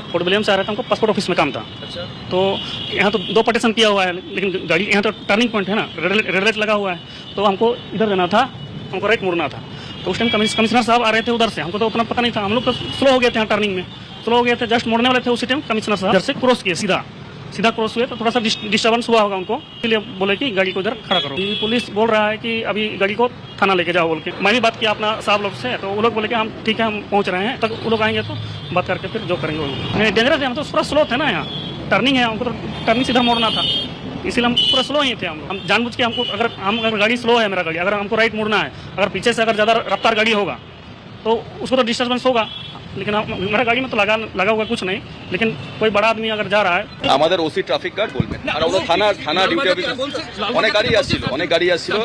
Fort William से आ रहा था हमको पासपोर्ट ऑफ़िस में काम था। अच्छा। तो यहाँ तो दो पटेशन किया हुआ है लेकिन गाड़ी यहाँ तो टर्निंग पॉइंट है ना रेड लाइट- लगा हुआ है। तो हमको इधर जाना था हमको राइट मुड़ना था। तो उस टाइम कमिश्नर साहब आ रहे थे उधर से हमको तो उतना पता नहीं था। हम लोग तो स्लो हो गए थे यहाँ टर्निंग में। स्लो हो गए थे जस्ट मुड़ने वाले थे उसी टाइम कमिश्नर साहब। इधर से क्रॉस किए सीधा। सीधा क्रॉस हुए तो थोड़ा सा डिस्टर्बेंस हुआ होगा उनको। इसलिए बोले कि गाड़ी को इधर खड़ा करो। पुलिस बोल रहा है कि अभी गाड़ी को थाना लेके जाओ बोल के। मैं भी बात किया अपना साहब लोग से तो वो लोग बोले कि हम ठीक है, हम पहुँच रहे हैं। तक वो लोग आएँगे तो बात करके फिर जो करेंगे वो। लोग डेंजरस है, हम तो पूरा स्लो थे ना यहाँ। टर्निंग है, हमको तो टर्निंग सीधा मोड़ना था। इसीलिए हम पूरा स्लो ही थे हम। हम जानबूझ के हमको, अगर हम, अगर गाड़ी स्लो है मेरा गाड़ी, अगर हमको राइट मुड़ना है, अगर पीछे से अगर ज़्यादा रफ्तार गाड़ी होगा तो उसको तो डिस्टर्बेंस होगा। लेकिन हम- मेरा गाड़ी में तो लगा लगा हुआ कुछ नहीं लेकिन कोई बड़ा आदमी अगर जा रहा है আমাদের ওসি ট্রাফিক গার্ড বলবেন আর ওদের থানা থানা ডিউটি অফিস অনেক গাড়ি আসছিল অনেক গাড়ি আসছিল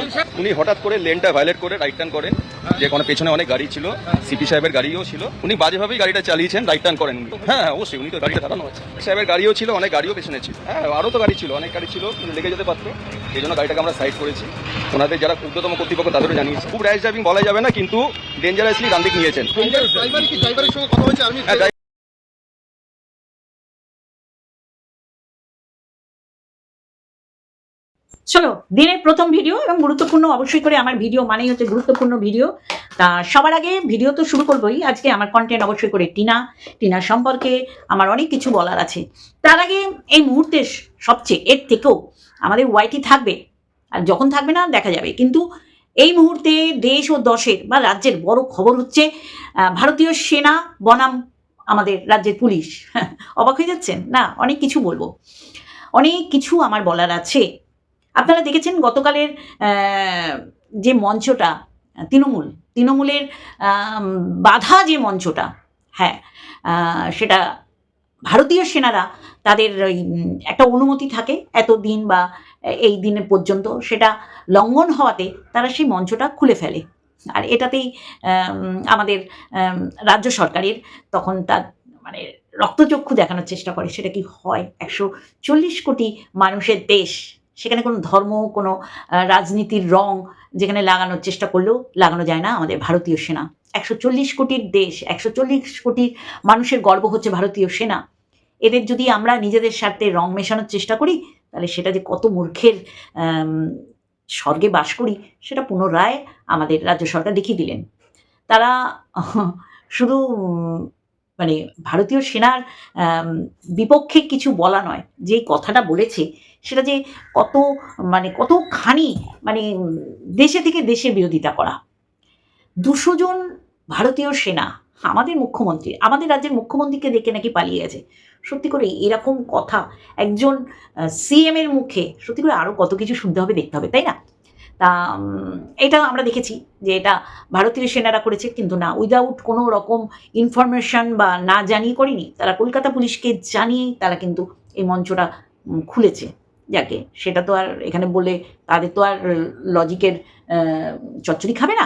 উনি হঠাৎ করে লেনটা ভায়োলেট করে রাইট টার্ন করেন যে কোনো পেছনে অনেক গাড়ি ছিল সিপি সাহেবের গাড়িও ছিল। উনি বাজেভাবেই গাড়িটা চালিয়েছেন রাইট টার্ন করেন। হ্যাঁ হ্যাঁ অবশ্যই উনি তো গাড়িটা দাঁড়ানো আছে। সাহেবের গাড়িও ছিল অনেক গাড়িও পেছনে ছিল। হ্যাঁ আরও তো গাড়ি ছিল অনেক গাড়ি ছিল লেগে যেতে পারতো। সেই জন্য গাড়িটাকে আমরা সাইড করেছি। ওনাদের যারা ক্ষুদ্রতম কর্তৃপক্ষ তাদেরও জানিয়েছি। খুব র্যাশ ড্রাইভিং বলা যাবে না কিন্তু ডেঞ্জারাসলি গান্ধী দিক নিয়েছেন হ্যাঁ চলো, দিনের প্রথম ভিডিও এবং গুরুত্বপূর্ণ অবশ্যই করে আমার ভিডিও মানেই হচ্ছে গুরুত্বপূর্ণ ভিডিও তা সবার আগে ভিডিও তো শুরু করবোই। আজকে আমার কন্টেন্ট অবশ্যই করে টিনা। টিনা সম্পর্কে আমার অনেক কিছু বলার আছে। তার আগে এই মুহূর্তে সবচেয়ে এর থেকেও আমাদের ওয়াইটি থাকবে। আর যখন থাকবে না, দেখা যাবে। কিন্তু এই মুহূর্তে দেশ ও দশের বা রাজ্যের বড় খবর হচ্ছে ভারতীয় সেনা বনাম আমাদের রাজ্যের পুলিশ। অবাক হয়ে যাচ্ছেন? না, অনেক কিছু বলব। অনেক কিছু আমার বলার আছে। আপনারা দেখেছেন গতকালের যে মঞ্চটা, তৃণমূল, তৃণমূলের বাধা যে মঞ্চটা হ্যাঁ সেটা ভারতীয় সেনারা তাদের একটা অনুমতি থাকে এত দিন বা এই দিনের পর্যন্ত, সেটা লঙ্ঘন হওয়াতে তারা সেই মঞ্চটা খুলে ফেলে। আর এটাতেই আমাদের রাজ্য সরকারের তখন তার মানে রক্তচক্ষু দেখানোর চেষ্টা করে, সেটা কি হয়? একশো চল্লিশ কোটি মানুষের দেশ সেখানে কোনো ধর্ম, কোনো রাজনীতির রং যেখানে লাগানোর চেষ্টা করলেও লাগানো যায় না আমাদের ভারতীয় সেনা। একশো চল্লিশ কোটির দেশ, একশো চল্লিশ কোটি মানুষের গর্ব হচ্ছে ভারতীয় সেনা। এদের যদি আমরা নিজেদের স্বার্থে রং মেশানোর চেষ্টা করি, তাহলে সেটা যে কত মূর্খের স্বর্গে বাস করি, সেটা পুনরায় আমাদের রাজ্য সরকার দেখিয়ে দিলেন। তারা শুধু মানে ভারতীয় সেনার বিপক্ষে কিছু বলা নয়। যে কথাটা বলেছে, সেটা যে কত মানে কত কতখানি মানে দেশে থেকে দেশের বিরোধিতা করা। দুশো জন ভারতীয় সেনা, আমাদের মুখ্যমন্ত্রী, আমাদের রাজ্যের মুখ্যমন্ত্রীকে দেখে নাকি পালিয়ে গেছে। সত্যি করে এরকম কথা একজন সিএম এর মুখে সত্যি করে আরও কত কিছু শুনতে হবে, দেখতে হবে, তাই না? তা এটা আমরা দেখেছি যে এটা ভারতীয় সেনারা করেছে, কিন্তু না উইদাউট কোনো রকম ইনফরমেশন বা না জানিয়ে করেনি, তারা কলকাতা পুলিশকে জানিয়েই তারা কিন্তু এই মঞ্চটা খুলেছে। যাকে, সেটা তো আর এখানে বলে তাদের তো আর লজিকের চচ্চড়ি খাবে না।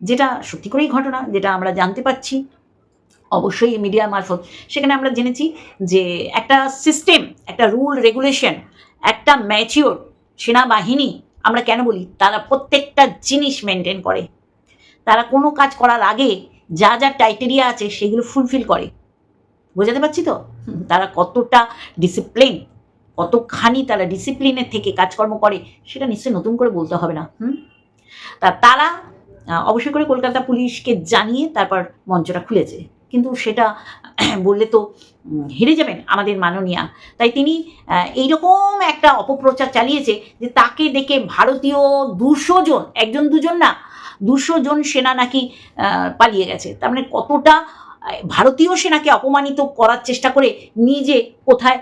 যেটা সত্যি করেই ঘটনা, যেটা আমরা জানতে পাচ্ছি অবশ্যই মিডিয়া মারফত। সেখানে আমরা জেনেছি যে একটা সিস্টেম একটা রুল রেগুলেশন একটা ম্যাচিওর সেনাবাহিনী আমরা কেন বলি? তারা প্রত্যেকটা জিনিস মেনটেন করে। তারা কোনো কাজ করার আগে যা যা টাইটেরিয়া আছে সেগুলো ফুলফিল করে। বোঝাতে পারছি তো? তারা কতটা ডিসিপ্লিন কতখানি তারা ডিসিপ্লিনের থেকে কাজকর্ম করে, সেটা নিশ্চয়ই নতুন করে বলতে হবে না। হুম? তা তারা অবশ্যই করে কলকাতা পুলিশকে জানিয়ে তারপর মঞ্চটা খুলেছে। কিন্তু সেটা বললে তো হেরে যাবেন আমাদের মাননীয়া। তাই তিনি এইরকম একটা অপপ্রচার চালিয়েছে যে তাকে দেখে ভারতীয় দুশো জন, একজন দুজন না, দুশো জন সেনা নাকি পালিয়ে গেছে। তার মানে কতটা ভারতীয় সেনাকে অপমানিত করার চেষ্টা করে নিজে কোথায়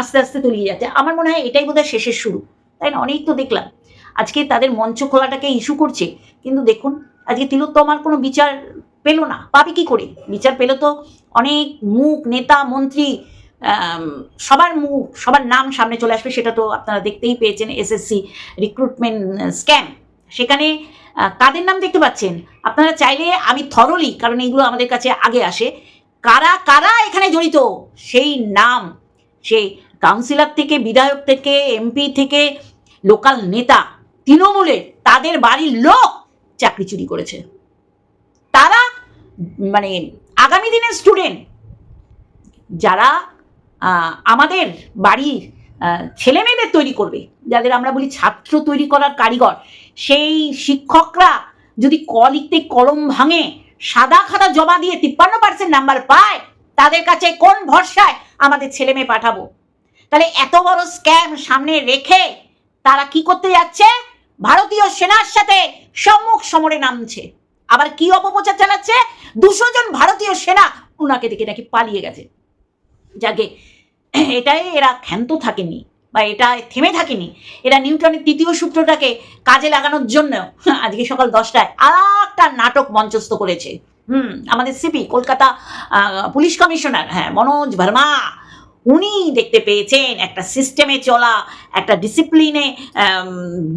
আস্তে আস্তে তলিয়ে যাচ্ছে। আমার মনে হয় এটাই বোধহয় শেষের শুরু। তাই না? অনেক তো দেখলাম। আজকে তাদের মঞ্চ খোলাটাকে ইস্যু করছে। কিন্তু দেখুন, আজকে তিলোত্তমার কোনো বিচার পেল না। পাবে কি করে? বিচার পেল তো অনেক মুখ, নেতা, মন্ত্রী সবার মুখ, সবার নাম সামনে চলে আসবে সেটা তো আপনারা দেখতেই পেয়েছেন এসএসসি রিক্রুটমেন্ট স্ক্যাম সেখানে কাদের নাম দেখতে পাচ্ছেন। আপনারা চাইলে আমি থরলি কারণ এইগুলো আমাদের কাছে আগে আসে, কারা কারা এখানে জড়িত? সেই নাম সেই কাউন্সিলর থেকে, বিধায়ক থেকে এমপি থেকে লোকাল নেতা, তৃণমূলের, তাদের বাড়ির লোক চাকরি চুরি করেছে। মানে আগামী দিনের স্টুডেন্ট যারা আমাদের বাড়ির আহ, ছেলেমেয়েদের তৈরি করবে যাদের আমরা বলি ছাত্র তৈরি করার কারিগর সেই শিক্ষকরা যদি ক লিখতে কলম ভাঙে সাদা খাতা জমা দিয়ে তিপ্পান্ন পার্সেন্ট নাম্বার পায় তাদের কাছে কোন ভরসায় আমাদের ছেলে মেয়ে পাঠাবো? তাহলে এত বড় স্ক্যাম সামনে রেখে তারা কি করতে যাচ্ছে? ভারতীয় সেনার সাথে সম্মুখ সমরে নামছে। আবার কি অপপ্রচার চালাচ্ছে? দুশো জন ভারতীয় সেনা ওনাকে দেখে নাকি পালিয়ে গেছে। যাকে, এটাই এরা ক্ষান্ত থাকেনি বা এটা থেমে থাকেনি। এরা নিউটনের তৃতীয় সূত্রটাকে কাজে লাগানোর জন্য আজকে সকাল দশটায় আর একটা নাটক মঞ্চস্থ করেছে। হুম, আমাদের সিপি, কলকাতা পুলিশ কমিশনার হ্যাঁ মনোজ ভার্মা। উনি দেখতে পেয়েছেন একটা সিস্টেমে চলা, একটা ডিসিপ্লিনে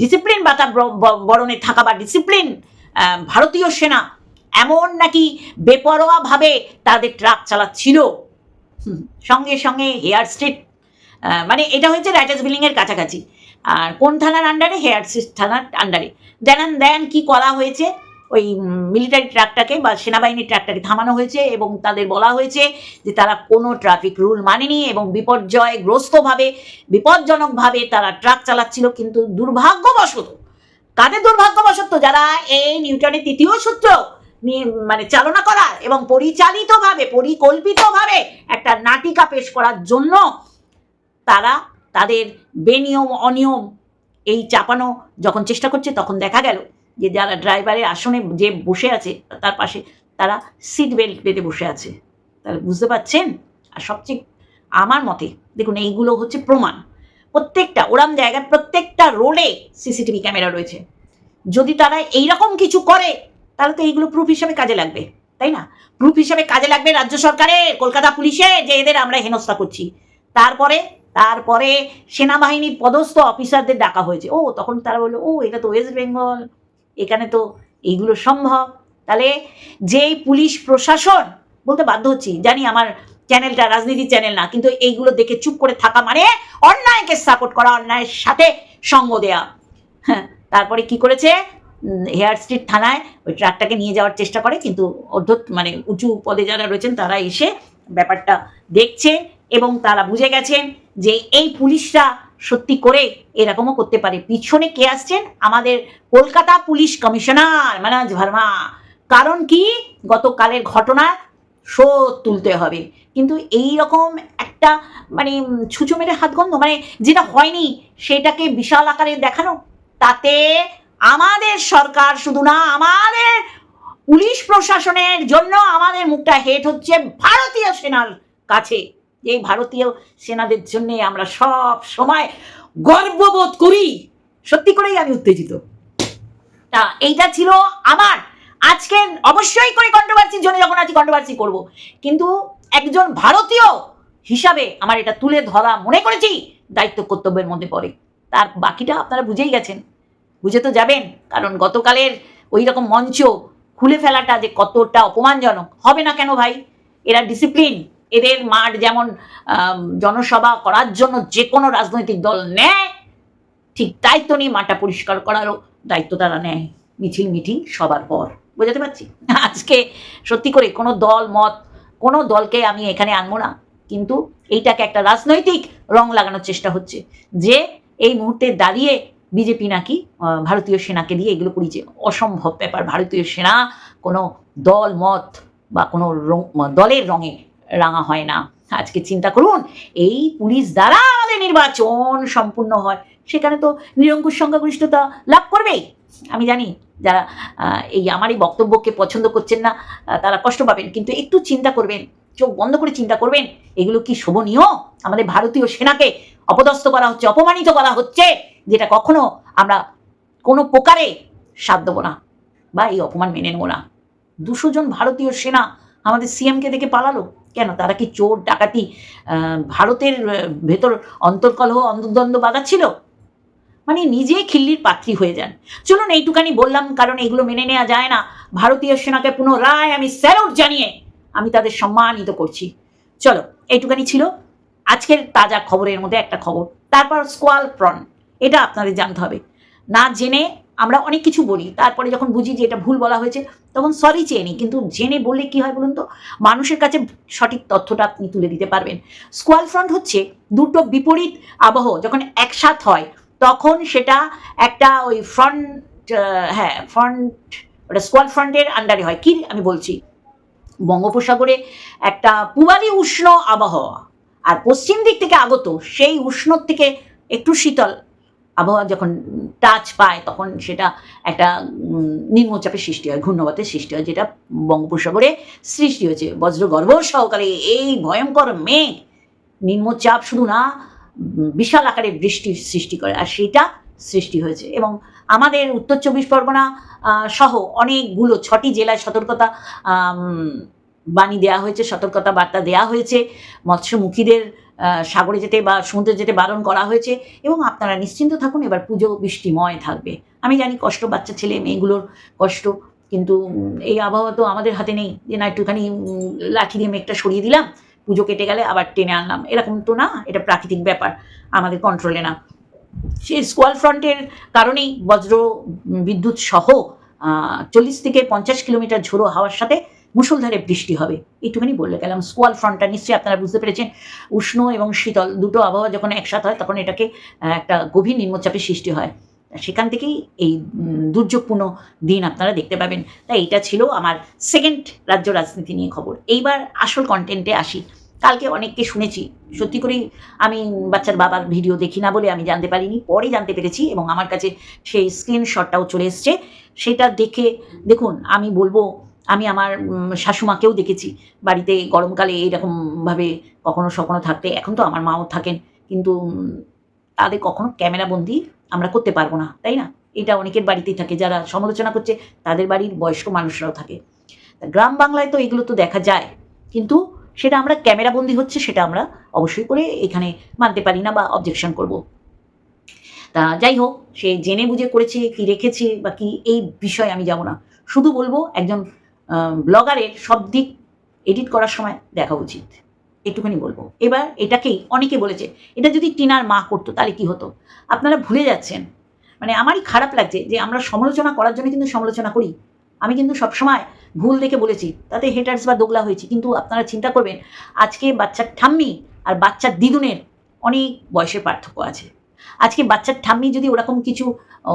ডিসিপ্লিন বা তার বরণে থাকা বা ডিসিপ্লিন ভারতীয় সেনা এমন নাকি বেপরোয়াভাবে তাদের ট্রাক চালাচ্ছিল? সঙ্গে সঙ্গে হেয়ার স্ট্রিট মানে এটা হয়েছে রাইটার্স বিল্ডিংয়ের কাছাকাছি। আর কোন থানার আন্ডারে হেয়ার স্ট্রিট থানার আন্ডারে দেন দেন কি করা হয়েছে? ওই মিলিটারি ট্রাকটাকে বা সেনাবাহিনীর ট্রাকটাকে থামানো হয়েছে এবং তাদের বলা হয়েছে যে তারা কোনো ট্রাফিক রুল মানেনি এবং বিপর্যয়গ্রস্তভাবে, বিপজ্জনকভাবে তারা ট্রাক চালাচ্ছিল, কিন্তু দুর্ভাগ্যবশত কাদের দুর্ভাগ্যবশত যারা এই নিউটনের তৃতীয় সূত্র মানে চালনা করার এবং পরিচালিতভাবে, পরিকল্পিতভাবে একটা নাটিকা পেশ করার জন্য তারা তাদের বেনিয়ম, অনিয়ম এই চাপানো যখন চেষ্টা করছে তখন দেখা গেল যে যারা ড্রাইভারের আসনে যে বসে আছে, তার পাশে তারা সিট বেল্ট পেতে বসে আছে। তাহলে বুঝতে পারছেন? আর সবচেয়ে আমার মতে, দেখুন এইগুলো হচ্ছে প্রমাণ। প্রত্যেকটা, ওরাম জায়গার প্রত্যেকটা রোডে সিসিটিভি ক্যামেরা রয়েছে। যদি তারা এইরকম কিছু করে, তাহলে তো এইগুলো প্রুফ হিসাবে কাজে লাগবে, তাই না? প্রুফ হিসাবে কাজে লাগবে রাজ্য সরকারের, কলকাতা পুলিশে যে এদের আমরা হেনস্থা করছি। তারপরে তারপরে সেনাবাহিনীর পদস্থ অফিসারদের ডাকা হয়েছে। ও, তখন তারা বলল, ও, এটা তো ওয়েস্ট বেঙ্গল এখানে তো এইগুলো সম্ভব। তাহলে যেই পুলিশ প্রশাসন, বলতে বাধ্য হচ্ছি, জানি আমার চ্যানেলটা রাজনীতির চ্যানেল না, কিন্তু এইগুলো দেখে চুপ করে থাকা মানে অন্যায়কে সাপোর্ট করা, অন্যায়ের সাথে সঙ্গ দেয়া। হ্যাঁ তারপরে কি করেছে? হেয়ার স্ট্রিট থানায় ওই ট্রাকটাকে নিয়ে যাওয়ার চেষ্টা করে, কিন্তু অর্ধ মানে উঁচু পদে যারা রয়েছেন, তারা এসে ব্যাপারটা দেখছেন এবং তারা বুঝে গেছেন যে এই পুলিশরা সত্যি করে এরকমও করতে পারে। পিছনে কে আসছেন? আমাদের কলকাতা পুলিশ কমিশনার মানাজ ভার্মা। কারণ কি? গতকালের ঘটনা শোধ তুলতে হবে। কিন্তু এই রকম একটা মানে ছুঁচো মেরে হাতগন্ধ মানে যেটা হয়নি, সেটাকে বিশাল আকারে দেখানো, তাতে আমাদের সরকার শুধু না, আমাদের পুলিশ প্রশাসনের জন্য আমাদের মুখটা হেট হচ্ছে ভারতীয় সেনার কাছে। এই ভারতীয় সেনাদের জন্য আমরা সব সময় গর্ববোধ করি। সত্যি করেই আমি উত্তেজিত। তা এইটা ছিল আমার আজকে অবশ্যই করে কন্ট্রোভার্সির জন্য যখন আছি কন্ট্রোভার্সি করব। কিন্তু একজন ভারতীয় হিসাবে আমার এটা তুলে ধরা মনে করেছি, দায়িত্ব কর্তব্যের মধ্যে পড়ে। তার বাকিটা আপনারা বুঝেই গেছেন। বুঝে তো যাবেন, কারণ গতকালের ওই রকম মঞ্চ খুলে ফেলাটা যে কতটা অপমানজনক, হবে না কেন ভাই? এরা ডিসিপ্লিন এদের মাঠ যেমন জনসভা করার জন্য যে কোনো রাজনৈতিক দল নেয়, ঠিক দায়িত্ব নিয়ে মাঠটা পরিষ্কার করারও দায়িত্ব তারা নেয়। মিছিল মিটিং সবার পর। বোঝাতে পারছি? আজকে সত্যি করে কোনো দল, মত, কোনো দলকে আমি এখানে আনব না। কিন্তু এইটাকে একটা রাজনৈতিক রং লাগানোর চেষ্টা হচ্ছে যে এই মুহূর্তে দাঁড়িয়ে বিজেপি নাকি ভারতীয় সেনাকে দিয়ে এগুলো করিয়েছে অসম্ভব ব্যাপার। ভারতীয় সেনা কোনো দল, মত বা কোনো দলের রঙে রাঙা হয় না। আজকে চিন্তা করুন, এই পুলিশ দ্বারা আমাদের নির্বাচন সম্পূর্ণ হয়। সেখানে তো নিরঙ্কুশ সংখ্যাগরিষ্ঠতা লাভ করবেই। আমি জানি যারা এই আমার এই বক্তব্যকে পছন্দ করছেন না তারা কষ্ট পাবেন, কিন্তু একটু চিন্তা করবেন, চোখ বন্ধ করে চিন্তা করবেন, এগুলো কি শোভনীয়? আমাদের ভারতীয় সেনাকে অপদস্থ করা হচ্ছে, অপমানিত করা হচ্ছে, যেটা কখনো আমরা কোনো প্রকারে সাথ দেবো না বা এই অপমান মেনে নেব না। দুশো জন ভারতীয় সেনা আমাদের সিএমকে দেখে পালালো। কেন? তারা কি চোর, ডাকাতি ভারতের ভেতর অন্তর্কলহ, অন্তর্দ্বন্দ্ব বাঁধাচ্ছিল? মানে নিজেই খিল্লির পাত্রী হয়ে যান। চলুন এইটুকানি বললাম, কারণ এগুলো মেনে নেওয়া যায় না। ভারতীয় সেনাকে পুনরায় আমি স্যালুট জানিয়ে আমি তাদের সম্মানিত করছি। চলো, এইটুকানি ছিল আজকের তাজা খবরের মধ্যে একটা খবর। তারপর স্কোয়াল প্রন, এটা আপনাদের জানতে হবে। না জেনে আমরা অনেক কিছু বলি, তারপরে যখন বুঝি যে এটা ভুল বলা হয়েছে, তখন সরি চেয়ে নিই, কিন্তু জেনে বললে কি হয় বলুন তো? মানুষের কাছে সঠিক তথ্যটা আপনি তুলে দিতে পারবেন। স্কোয়াল ফ্রন্ট হচ্ছে দুটো বিপরীত আবহ, যখন একসাথ হয় তখন সেটা একটা ওই ফ্রন্ট হ্যাঁ ফ্রন্ট ওটা স্কোয়াল ফ্রন্টের আন্ডারে হয়। কি আমি বলছি? বঙ্গোপসাগরে একটা পূবালি উষ্ণ আবহাওয়া। আর পশ্চিম দিক থেকে আগত, সেই উষ্ণ থেকে একটু শীতল আবহাওয়া যখন টাচ পায়, তখন সেটা একটা নিম্নচাপের সৃষ্টি হয়, ঘূর্ণবাতের সৃষ্টি হয়, যেটা বঙ্গোপসাগরে সৃষ্টি হয়েছে। বজ্রগর্ভ সহকারে এই ভয়ঙ্কর মেঘ। নিম্নচাপ শুধু না বিশাল আকারে বৃষ্টির সৃষ্টি করে, আর সেটা সৃষ্টি হয়েছে। এবং আমাদের উত্তর চব্বিশ পরগনা সহ অনেকগুলো ছটি জেলায় সতর্কতা বাণী দেওয়া হয়েছে, সতর্কতা বার্তা দেওয়া হয়েছে, মৎস্যমুখীদের সাগরে যেতে বা সমুদ্রে যেতে বারণ করা হয়েছে, এবং আপনারা নিশ্চিন্ত থাকুন, এবার পুজো বৃষ্টিময় থাকবে। আমি জানি কষ্ট, বাচ্চা, ছেলে, মেয়েগুলোর কষ্ট, কিন্তু এই আবহাওয়া তো আমাদের হাতে নেই। যে না, একটুখানি লাঠি দিয়ে মেঘটা সরিয়ে দিলাম পুজো কেটে গেলে আবার টেনে আনলাম। এরকম তো না, এটা প্রাকৃতিক ব্যাপার, আমাদের কন্ট্রোলে না। সেই স্কোয়াল ফ্রন্টের কারণেই বজ্র বিদ্যুৎ সহ চল্লিশ থেকে পঞ্চাশ কিলোমিটার ঝোড়ো হাওয়ার সাথে মুষলধারে বৃষ্টি হবে। এইটুখানি বলে গেলাম। স্কোয়াল ফ্রন্টটা নিশ্চয়ই আপনারা বুঝতে পেরেছেন। উষ্ণ এবং শীতল দুটো আবহাওয়া যখন একসাথে হয়, তখন এটাকে একটা গভীর নিম্নচাপের সৃষ্টি হয়। সেখান থেকেই এই দুর্যোগপূর্ণ দিন আপনারা দেখতে পাবেন। তাই এটা ছিল আমার সেকেন্ড রাজ্য রাজনীতি নিয়ে খবর। এইবার আসল কন্টেন্টে আসি। কালকে অনেককে শুনেছি। সত্যি করেই আমি বাচ্চার বাবার ভিডিও দেখি না বলে আমি জানতে পারিনি, পরে জানতে পেরেছি এবং আমার কাছে সেই স্ক্রিনশটটাও চলে এসছে। সেটা দেখে, দেখুন, আমি বলব, আমি আমার শাশুমাকেও দেখেছি। বাড়িতে গরমকালে এইরকমভাবে কখনো সখনো থাকতে, এখন তো আমার মাও থাকেন, কিন্তু তাদের কখনো ক্যামেরাবন্দি আমরা করতে পারব না, তাই না? এটা অনেকের বাড়িতেই থাকে, যারা সমালোচনা করছে, তাদের বাড়ির বয়স্ক মানুষরাও থাকে। গ্রাম বাংলায় তো এগুলো তো দেখা যায়, কিন্তু সেটা আমরা ক্যামেরাবন্দি হচ্ছে সেটা আমরা অবশ্যই করে এখানে মানতে পারি না বা অবজেকশন করব। তা যাই হোক, সে জেনে বুঝে করেছে, কি রেখেছে বা কি, এই বিষয়ে আমি যাব না। শুধু বলব একজন ব্লগারের সব দিক এডিট করার সময় দেখা উচিত। একটুখানি বলব। এবার এটাকেই অনেকে বলেছে, এটা যদি টিনার মা করতো তাহলে কি হতো? আপনারা ভুলে যাচ্ছেন। মানে আমারই খারাপ লাগছে যে আমরা সমালোচনা করার জন্য কিন্তু সমালোচনা করি। আমি কিন্তু সবসময় ভুল দেখে বলেছি, তাতে হেটার্স বা দোগলা হয়েছি। কিন্তু আপনারা চিন্তা করবেন, আজকে বাচ্চার ঠাম্মি আর বাচ্চার দিদুনের অনেক বয়সের পার্থক্য আছে। আজকে বাচ্চার ঠাম্মি যদি ওরকম কিছু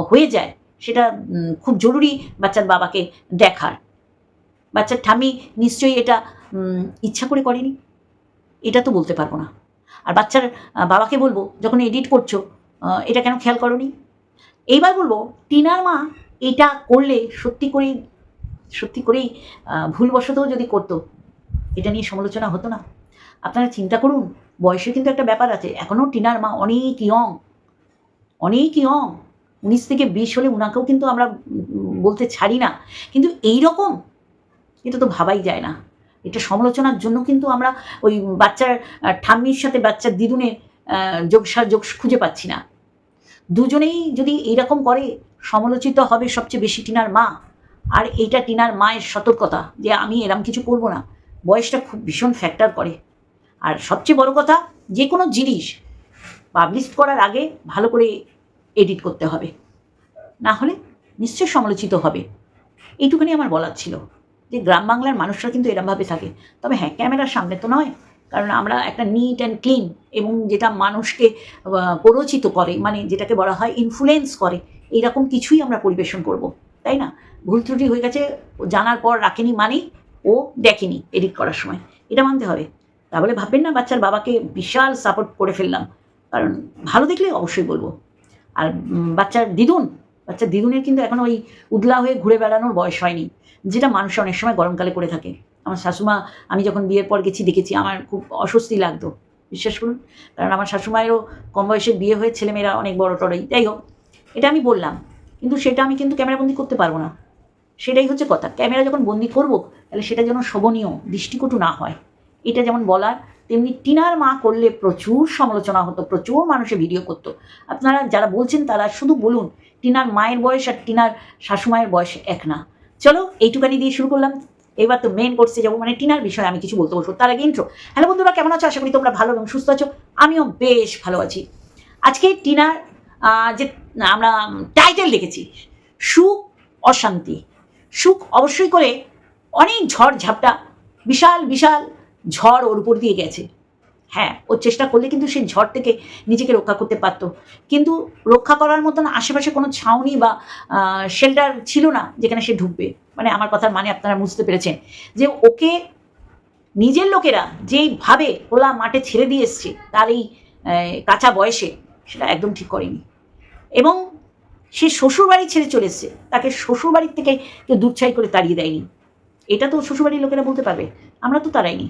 হয়ে যায়, সেটা খুব জরুরি বাচ্চার বাবাকে দেখার। বাচ্চার ঠাম্মি নিশ্চয়ই এটা ইচ্ছা করে করেনি। এটা তো বলতে পারব না। আর বাচ্চার বাবাকে বলব, যখন এডিট করছ এটা কেন খেয়াল করনি? এইবার বলব, টিনার মা এটা করলে সত্যি করেই সত্যি করেই ভুলবশতও যদি করতো এটা নিয়ে সমালোচনা হতো না। আপনারা চিন্তা করুন বয়সে কিন্তু একটা ব্যাপার আছে। এখনও টিনার মা অনেক ইয়ং অনেক ইয়ং উনিশ থেকে বিশ হলে উনাকেও কিন্তু আমরা বলতে ছাড়ি না। কিন্তু এই রকম এটা তো ভাবাই যায় না। এটা সমালোচনার জন্য কিন্তু আমরা ওই বাচ্চার ঠাম্মির সাথে বাচ্চার দিদুনের আহ, যোগসার যোগ খুঁজে পাচ্ছি না। দুজনেই যদি এইরকম করে সমালোচিত হবে সবচেয়ে বেশি টিনার মা। আর এইটা টিনার মায়ের সতর্কতা যে আমি এরম কিছু করব না। বয়সটা খুব ভীষণ ফ্যাক্টর করে। আর সবচেয়ে বড় কথা, যে কোনো জিনিস পাবলিশ করার আগে ভালো করে এডিট করতে হবে। না হলে নিশ্চয় সমালোচিত হবে। এইটুকুনি আমার বলার ছিল। যে গ্রাম বাংলার মানুষরা কিন্তু এরমভাবে থাকে। তবে হ্যাঁ ক্যামেরার সামনে তো নয়। কারণ আমরা একটা নিট অ্যান্ড ক্লিন এবং যেটা মানুষকে প্ররোচিত করে মানে যেটাকে বলা হয় ইনফ্লুয়েন্স করে, এইরকম কিছুই আমরা পরিবেশন করব। তাই না? ভুল ত্রুটি হয়ে গেছে জানার পর রাখেনি মানে ও দেখেনি এডিট করার সময়। এটা মানতে হবে। তাহলে ভাববেন না বাচ্চার বাবাকে বিশাল সাপোর্ট করে ফেললাম। কারণ ভালো দেখলে অবশ্যই বলব। আর বাচ্চার দিদুন বাচ্চার দিদুনের কিন্তু এখন ওই উদলা হয়ে ঘুরে বেড়ানোর বয়স হয়নি। যেটা মানুষ অনেক সময় গরমকালে করে থাকে। আমার শাশুমা, আমি যখন বিয়ের পর গেছি, দেখেছি, আমার খুব অস্বস্তি লাগতো। বিশ্বাস করুন। কারণ আমার শাশুমায়েরও কম বয়সে বিয়ে হয়ে ছেলেমেয়েরা অনেক বড় টড়ই। যাই হোক, এটা আমি বললাম। কিন্তু সেটা আমি কিন্তু ক্যামেরাবন্দি করতে পারব না। সেটাই হচ্ছে কথা। ক্যামেরা যখন বন্দি করব, তাহলে সেটা যেন শোভনীয়, দৃষ্টিকটু না হয়। এটা যেমন বলার, তেমনি টিনার মা করলে প্রচুর সমালোচনা হতো, প্রচুর মানুষে ভিডিও করতো। আপনারা যারা বলছেন, তারা শুধু বলুন, টিনার মায়ের বয়স আর টিনার শাশুমায়ের বয়স এক না। চলো, এইটুকানি দিয়ে শুরু করলাম। এবার তো মেন কোর্সে যাব মানে টিনার বিষয়ে আমি কিছু বলতে বসবো। তার আগে ইন্ট্রো হ্যালো বন্ধুরা, কেমন আছো? আশা করি তোমরা ভালো এবং সুস্থ আছো। আমিও বেশ ভালো আছি। আজকে টিনার যে আমরা টাইটেল দেখেছি। সুখ, অশান্তি। সুখ অবশ্যই করে অনেক ঝড়, ঝাপটা, বিশাল বিশাল ঝড় ওর উপর দিয়ে গেছে। হ্যাঁ ও চেষ্টা করলে কিন্তু সেই ঝড় থেকে নিজেকে রক্ষা করতে পারতো। কিন্তু রক্ষা করার মতন আশেপাশে কোনো ছাউনি বা শেল্টার ছিল না যেখানে সে ঢুকবে। মানে আমার কথার মানে আপনারা বুঝতে পেরেছেন যে ওকে নিজের লোকেরা যেইভাবে খোলা মাঠে ছেড়ে দিয়ে এসছে তার এই কাঁচা বয়সে সেটা একদম ঠিক করেনি। এবং সে শ্বশুরবাড়ি ছেড়ে চলে এসছে। তাকে শ্বশুরবাড়ির থেকে কেউ দুচ্ছাই করে তাড়িয়ে দেয়নি। এটা তো শ্বশুরবাড়ির লোকেরা বলতে পারবে, আমরা তো তারাইনি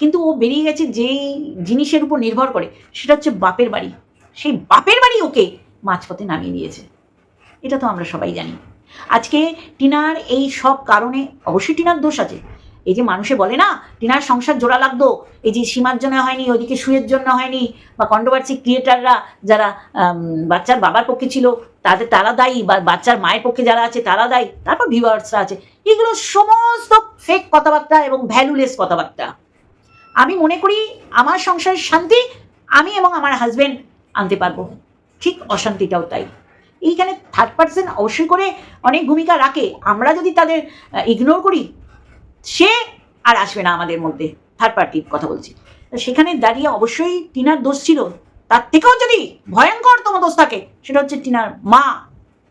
কিন্তু ও বেরিয়ে গেছে যেই জিনিসের উপর নির্ভর করে, সেটা হচ্ছে বাপের বাড়ি। সেই বাপের বাড়ি ওকে মাঝপথে নামিয়ে দিয়েছে। এটা তো আমরা সবাই জানি। আজকে টিনার এই সব কারণে অবশ্যই টিনার দোষ আছে। এই যে মানুষে বলে না, টিনার সংসার জোড়া লাগতো, এই যে সীমার জন্য হয়নি ওদিকে সুয়ের জন্য হয়নি, বা কন্ট্রোভার্সি ক্রিয়েটাররা যারা বাচ্চার বাবার পক্ষে ছিল, তাদের তারা দায়ী, বা বাচ্চার মায়ের পক্ষে যারা আছে তারা দায়ী, তারপর ভিউয়ার্সরা আছে, এগুলো সমস্ত ফেক কথাবার্তা এবং ভ্যালুলেস কথাবার্তা। আমি মনে করি আমার সংসারের শান্তি আমি এবং আমার হাজবেন্ড আনতে পারব, ঠিক অশান্তিটাও তাই। এইখানে থার্ড পার্সন অবশ্যই করে অনেক ভূমিকা রাখে, আমরা যদি তাদের ইগনোর করি সে আর আসবে না আমাদের মধ্যে। থার্ড পার্টির কথা বলছি। সেখানে দাঁড়িয়ে অবশ্যই টিনার দোষ ছিল। তার থেকেও যদি ভয়ঙ্কর ভয়ঙ্করতম দোষ থাকে, সেটা হচ্ছে টিনার মা,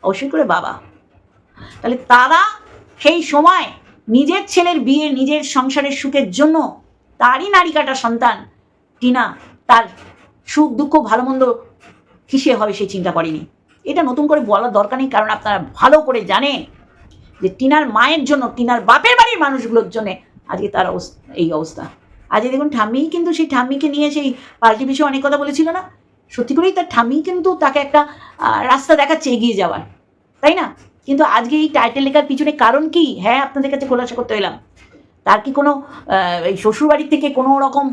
অবশ্যই করে বাবা। তাহলে তারা সেই সময় নিজের ছেলের বিয়ে, নিজের সংসারের সুখের জন্য তারই নারী কাটা সন্তান টিনা তার সুখ, দুঃখ, ভালো মন্দ কিসে হবে সে চিন্তা করেনি। এটা নতুন করে বলার দরকার নেই, কারণ আপনারা ভালো করে জানেন যে টিনার মায়ের জন্য, টিনার বাপের বাড়ির মানুষগুলোর জন্য আজকে তার অবস্থা এই অবস্থা। আজকে দেখুন, ঠাম্মি কিন্তু সেই ঠাম্মিকে নিয়ে সেই পাল্টি বিষয়ে অনেক কথা বলেছিল না? সত্যি করেই তার ঠাম্মি কিন্তু তাকে একটা রাস্তা দেখাচ্ছে এগিয়ে যাওয়ার। তাই না? কিন্তু আজকে এই টাইটেল লেখার পিছনে কারণ কি? হ্যাঁ আপনাদের কাছে খোলাসা করতে এলাম। তার কি কোনো এই শ্বশুরবাড়ির থেকে কোনো রকম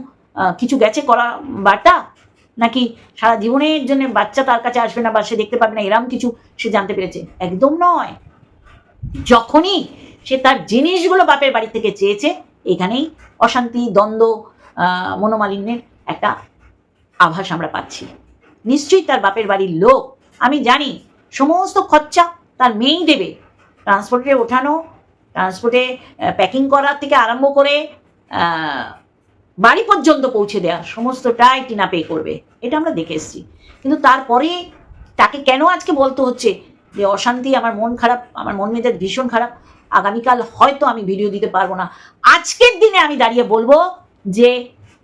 কিছু গেছে করা বার্তা? নাকি সারা জীবনের জন্য বাচ্চা তার কাছে আসবে না বা সে দেখতে পাবে না? এরম কিছু সে জানতে পেরেছে। একদম নয়। যখনই সে তার জিনিসগুলো বাপের বাড়ি থেকে চেয়েছে, এখানেই অশান্তি, দ্বন্দ্ব মনোমালিন্যের একটা আভাস আমরা পাচ্ছি। নিশ্চয়ই তার বাপের বাড়ির লোক, আমি জানি, সমস্ত খরচা তার মেয়েই দেবে। ট্রান্সপোর্টে ওঠানো, ট্রান্সপোর্টে প্যাকিং করা থেকে আরম্ভ করে বাড়ি পর্যন্ত পৌঁছে দেওয়া সমস্তটাই টিনা পে করবে। এটা আমরা দেখে এসেছি। কিন্তু তারপরে তাকে কেন আজকে বলতে হচ্ছে? যে অশান্তি, আমার মন খারাপ, আমার মন মেজাজ ভীষণ খারাপ। আগামীকাল হয়তো আমি ভিডিও দিতে পারব না। আজকের দিনে আমি দাঁড়িয়ে বলব যে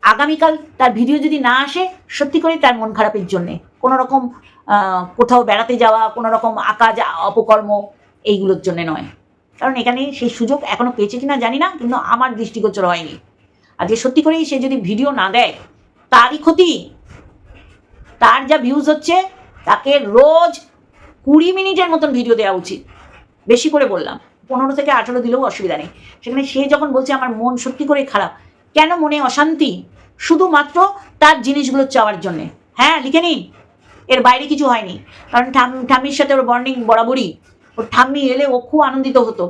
আগামীকাল তার ভিডিও যদি না আসে, সত্যি করে তার মন খারাপের জন্যে। কোনো রকম কোথাও বেড়াতে যাওয়া, কোনো রকম আঁকা যা অপকর্ম, এইগুলোর জন্য নয়। কারণ এখানে সেই সুযোগ এখনও পেয়েছে কিনা জানি না, কিন্তু আমার দৃষ্টিগোচর হয়নি। আজকে সত্যি করেই সে যদি ভিডিও না দেয়, তারই ক্ষতি, তার যা ভিউজ হচ্ছে, তাকে রোজ কুড়ি মিনিটের মতন ভিডিও দেওয়া উচিত। বেশি করে বললাম। পনেরো থেকে আঠেরো দিলেও অসুবিধা নেই। সেখানে সে যখন বলছে আমার মন সত্যি করে খারাপ, কেন মনে অশান্তি? শুধুমাত্র তার জিনিসগুলো চাওয়ার জন্যে। হ্যাঁ লিখে নিন। এর বাইরে কিছু হয়নি। কারণ ঠাম, ঠাম্মির সাথে ওর বর্নিং বরাবরই। ওর ঠাম্মি এলে ও খুব আনন্দিত হতো।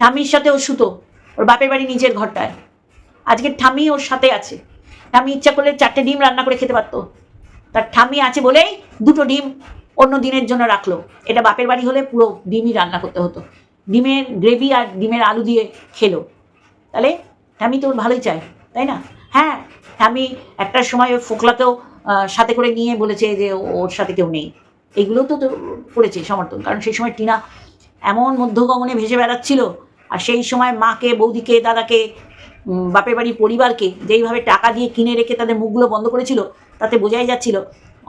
ঠাম্মির সাথে ও শুতো। ওর বাপের বাড়ি নিজের ঘরটায়। আজকে ঠাম্মি ওর সাথে আছে। ঠাম্মি ইচ্ছা করলে চারটে ডিম রান্না করে খেতে পারতো। তার ঠাম্মি আছে বলেই দুটো ডিম অন্য দিনের জন্য রাখল। এটা বাপের বাড়ি হলে পুরো ডিমই রান্না করতে হতো। ডিমের গ্রেভি আর ডিমের আলু দিয়ে খেলো। তাহলে আমি তো ভালোই চাই তাই না? হ্যাঁ আমি একটা সময় ওই ফোকলাকেও সাথে করে নিয়ে বলেছে যে ওর সাথে কেউ নেই। এগুলোও তো তো করেছে সমর্থন, কারণ সেই সময় টিনা এমন মধ্যগমনে ভেসে বেড়াচ্ছিল, আর সেই সময় মাকে, বৌদিকে, দাদাকে বাপের বাড়ির পরিবারকে যেইভাবে টাকা দিয়ে কিনে রেখে তাদের মুখগুলো বন্ধ করেছিল, তাতে বোঝাই যাচ্ছিল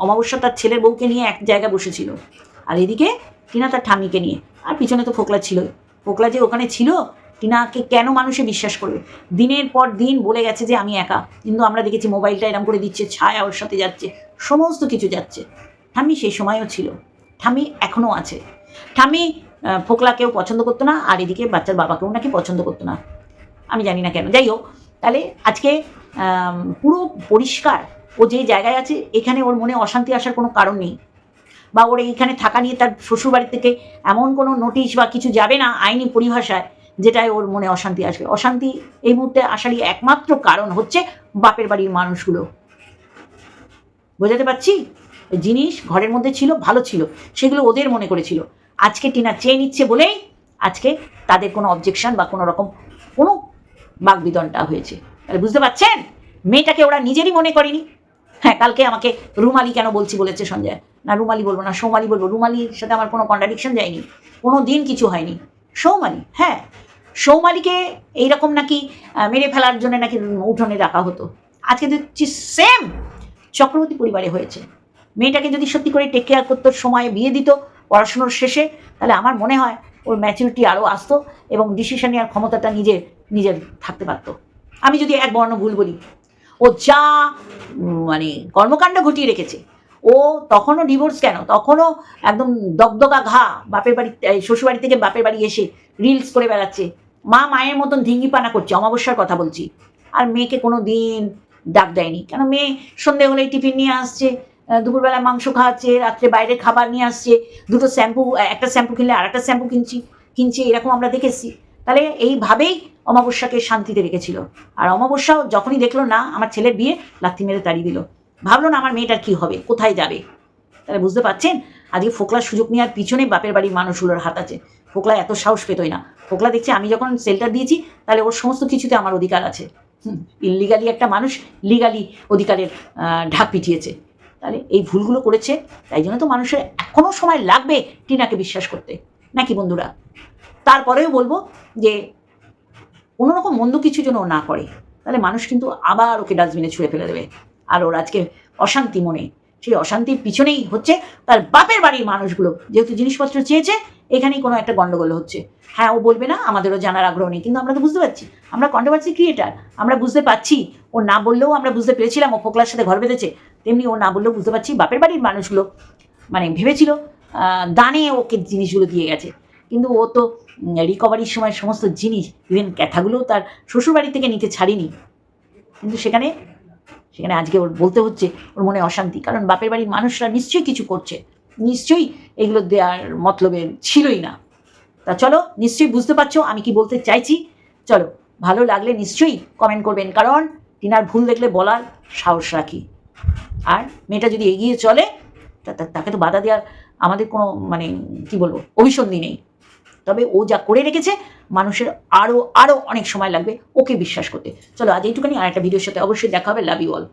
অমাবস্যা তার ছেলের বউকে নিয়ে এক জায়গায় বসেছিল। আর এদিকে টিনা তার ঠাম্মিকে নিয়ে। আর পিছনে তো ফোকলা ছিল ফোকলা যে ওখানে ছিল, টিনাকে কেন মানুষে বিশ্বাস করবে? দিনের পর দিন বলে গেছে যে আমি একা। কিন্তু আমরা দেখেছি মোবাইলটা এরম করে দিচ্ছে, ছায়া ওর সাথে যাচ্ছে, সমস্ত কিছু যাচ্ছে। ঠাম্মি সেই সময়ও ছিল। ঠাম্মি এখনও আছে। ঠাম্মি ফোকলাকেও পছন্দ করতো না, আর এদিকে বাচ্চার বাবাকেও নাকি পছন্দ করতো না। আমি জানি না কেন। যাই হোক, তাহলে আজকে পুরো পরিষ্কার ও যে জায়গায় আছে, এখানে ওর মনে অশান্তি আসার কোনো কারণ নেই। বা ওর এইখানে থাকা নিয়ে তার শ্বশুরবাড়ি থেকে এমন কোনো নোটিশ বা কিছু যাবে না আইনি পরিভাষায়, যেটায় ওর মনে অশান্তি আসবে। অশান্তি এই মুহূর্তে আসারই একমাত্র কারণ হচ্ছে বাপের বাড়ির মানুষগুলো। বোঝাতে পারছি? জিনিস ঘরের মধ্যে ছিল, ভালো ছিল, সেগুলো ওদের মনে করেছিল। আজকে টিনা চেয়ে নিচ্ছে বলেই আজকে তাদের কোনো অবজেকশন বা কোনো রকম কোনো বাগবিদনটা হয়েছে। তাহলে বুঝতে পারছেন? মেয়েটাকে ওরা নিজেরই মনে করেনি। হ্যাঁ কালকে আমাকে রুমালি কেন বলছি বলেছে সঞ্জয়? না, রুমালি বলব না, সৌমালি বলব। রুমালির সাথে আমার কোনো কন্ট্রাডিকশন যায়নি। কোনো দিন কিছু হয়নি। সৌমালি হ্যাঁ। সৌমালিকে এইরকম নাকি মেরে ফেলার জন্য নাকি উঠোনে রাখা হতো। আজকে দেখছি সেম চক্রবর্তী পরিবারে হয়েছে। মেয়েটাকে যদি সত্যি করে টেক কেয়ার করতো, সময়ে বিয়ে দিত, পড়াশুনোর শেষে, তাহলে আমার মনে হয় ওর ম্যাচুরিটি আরও আসতো এবং ডিসিশন নেওয়ার ক্ষমতাটা নিজের নিজের থাকতে পারতো। আমি যদি এক বর্ণ ভুল বলি ও যা মানে কর্মকাণ্ড ঘটিয়ে রেখেছে। ও তখনও ডিভোর্স কেন? তখনও একদম দগদগা ঘা, বাপের বাড়ি শ্বশুরবাড়ি থেকে বাপের বাড়ি এসে রিলস করে বেড়াচ্ছে। মা মায়ের মতন ধিঙ্গিপানা করছে, অমাবস্যার কথা বলছি। আর মেয়েকে কোনো দিন ডাক দেয়নি। কেন মেয়ে সন্ধে হলেই টিফিন নিয়ে আসছে দুপুরবেলা মাংস খাওয়াচ্ছে, রাত্রে বাইরে খাবার নিয়ে আসছে, দুটো শ্যাম্পু, একটা শ্যাম্পু কিনলে আর একটা শ্যাম্পু কিনছি, কিনছে, এরকম আমরা দেখেছি। তাহলে এইভাবেই অমাবস্যাকে শান্তিতে রেখেছিল। আর অমাবস্যাও যখনই দেখল, না, আমার ছেলের বিয়ে, লাথি মেরে তাড়িয়ে দিল। ভাবলো, না, আমার মেয়েটার কি হবে? কোথায় যাবে? তাহলে বুঝতে পারছেন, আজকে ফোকলার সুযোগ নেওয়ার পিছনে বাপের বাড়ির মানুষগুলোর হাত আছে। ফোকলা এত সাহস পেতই না। ফোকলা দেখছে, আমি যখন সেল্টার দিয়েছি, তাহলে ওর সমস্ত কিছুতে আমার অধিকার আছে। ইলিগালি একটা মানুষ লিগালি অধিকারের ঢাক পিটিয়েছে। তাহলে এই ভুলগুলো করেছে, তাই জন্য তো মানুষের এখনও সময় লাগবে টিনাকে বিশ্বাস করতে। নাকি বন্ধুরা? তারপরেও বলব যে কোনো রকম মন্দ কিছু যেন না করে, তাহলে মানুষ কিন্তু আবার ওকে ডাস্টবিনে ছুঁড়ে ফেলে দেবে। আর ওর আজকে অশান্তি মনে, সেই অশান্তির পিছনেই হচ্ছে তার বাপের বাড়ির মানুষগুলো। যেহেতু জিনিসপত্র চেয়েছে, এখানেই কোনো একটা গন্ডগোল হচ্ছে। হ্যাঁ ও বলবে না, আমাদেরও জানার আগ্রহ নেই, কিন্তু আমরা তো বুঝতে পারছি। আমরা কন্ট্রোভার্সি ক্রিয়েটার আমরা বুঝতে পারছি। ও না বললেও আমরা বুঝতে পেরেছিলাম, ও ফোকলার সাথে ঘর বেঁধেছে। তেমনি ও না বললেও বুঝতে পারছি বাপের বাড়ির মানুষগুলো মানে ভেবেছিল দানে ওকে জিনিসগুলো দিয়ে গেছে। কিন্তু ও তো রিকভারির সময় সমস্ত জিনিস ইভেন ক্যাথাগুলোও তার শ্বশুরবাড়ি থেকে নিতে ছাড়িনি। কিন্তু সেখানে সেখানে আজকে ওর বলতে হচ্ছে, ওর মনে অশান্তি। কারণ বাপের বাড়ির মানুষরা নিশ্চয়ই কিছু করছে। নিশ্চয়ই এগুলো দেওয়ার মতলবে ছিলই না। তা চলো, নিশ্চয়ই বুঝতে পারছ আমি কি বলতে চাইছি? চলো, ভালো লাগলে নিশ্চয়ই কমেন্ট করবেন। কারণ টিনার ভুল দেখলে বলার সাহস রাখি। আর মেয়েটা যদি এগিয়ে চলে তাকে তো বাধা দেওয়ার আমাদের কোনো মানে কি বলব অভিসন্ধি নেই। তবে ও যা করে রেখেছে, মানুষের আরও আরও অনেক সময় লাগবে ওকে বিশ্বাস করতে। চলো আজ এইটুখানি আর একটা ভিডিওর সাথে অবশ্যই দেখা হবে। Love you all